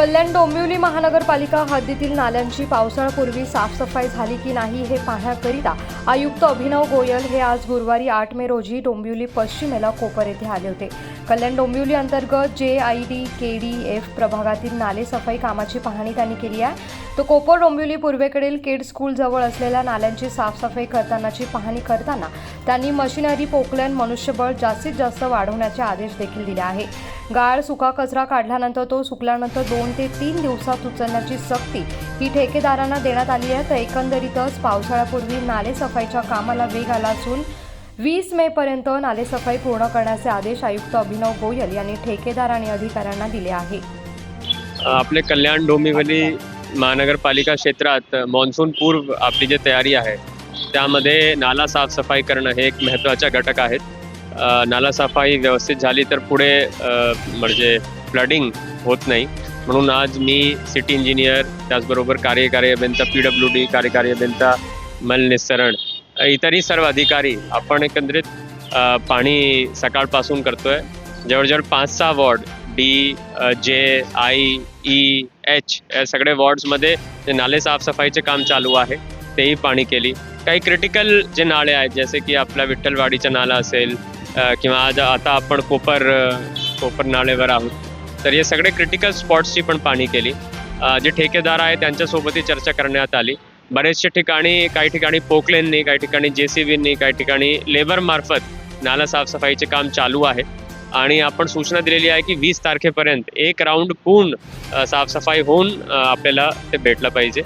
कल्याण डोंबिवली महानगरपालिका हद्दीतील नाल्यांची पावसाळ्यापूर्वी साफसफाई झाली की नाही हे पाहण्याकरिता आयुक्त अभिनव गोयल हे आज गुरुवारी आठ मे रोजी डोंबिवली पश्चिमेला कोपर येथे आले होते. कल्याण डोंबिवली अंतर्गत J I D K D F प्रभागातील नाले सफाई कामाची पाहणी त्यांनी केली आहे. तो कोपर डोंबिवली पूर्वेकडील किड स्कूल जवळ असलेल्या नाल्यांची साफसफाई करतानाची पाहणी करताना त्यांनी मशिनरी पोकलन मनुष्यबळ जास्तीत जास्त वाढवण्याचे आदेश देखील दिले आहे. गाळ सुका कचरा काढल्यानंतर तो सुकल्यानंतर दोन ते तीन दिवसात उचलण्याची सक्ती ही ठेकेदारांना देण्यात आली आहे. तर एकंदरीतच पावसाळ्यापूर्वी नाले सफाईच्या कामाला वेग आला असून वीस मे पर्यंत नालेसफाई पूर्ण करण्याचे आदेश आयुक्त अभिनव गोयल यांनी ठेकेदार आणि अधिकाऱ्यांना दिले आहे. आपले कल्याण डोंबिवली महानगरपालिका क्षेत्रात मान्सून पूर्व आपली जी तयारी आहे त्यामध्ये नाला साफसफाई करणं हे एक महत्त्वाचा घटक आहेत. नाला सफाई व्यवस्थित झाली तर पुढे म्हणजे फ्लडिंग होत नाही. म्हणून आज मी सिटी इंजिनियर त्याचबरोबर कार्यकारी अभियंता पी डब्ल्यू डी कार्यकारी अभियंता मल निस्सरण इतरही सर्व अधिकारी आपण एकंदरीत पाणी सकाळपासून करतोय. जवळजवळ पाच सहा ward D J I E H या सगळे वॉर्ड्समध्ये जे नाले साफसफाईचे काम चालू आहे तेही पाणी केली. काही क्रिटिकल जे नाळे आहेत जसे की आपला विठ्ठलवाडीचा नाला असेल किंवा आज आता आपण कोपर कोपर नाळेवर आहोत. तर हे सगळे क्रिटिकल स्पॉट्सची पण पाहणी केली. जे ठेकेदार आहे त्यांच्यासोबतही चर्चा करण्यात आली. बरेचशा ठिकाणी काही ठिकाणी पोकलेननी काही ठिकाणी जे सी बींनी काही ठिकाणी लेबरमार्फत नाला साफसफाईचे काम चालू आहे. आणि आपण सूचना दिलेली आहे की वीस तारखेपर्यंत एक राऊंड पूर्ण साफसफाई होऊन आपल्याला ते भेटलं पाहिजे.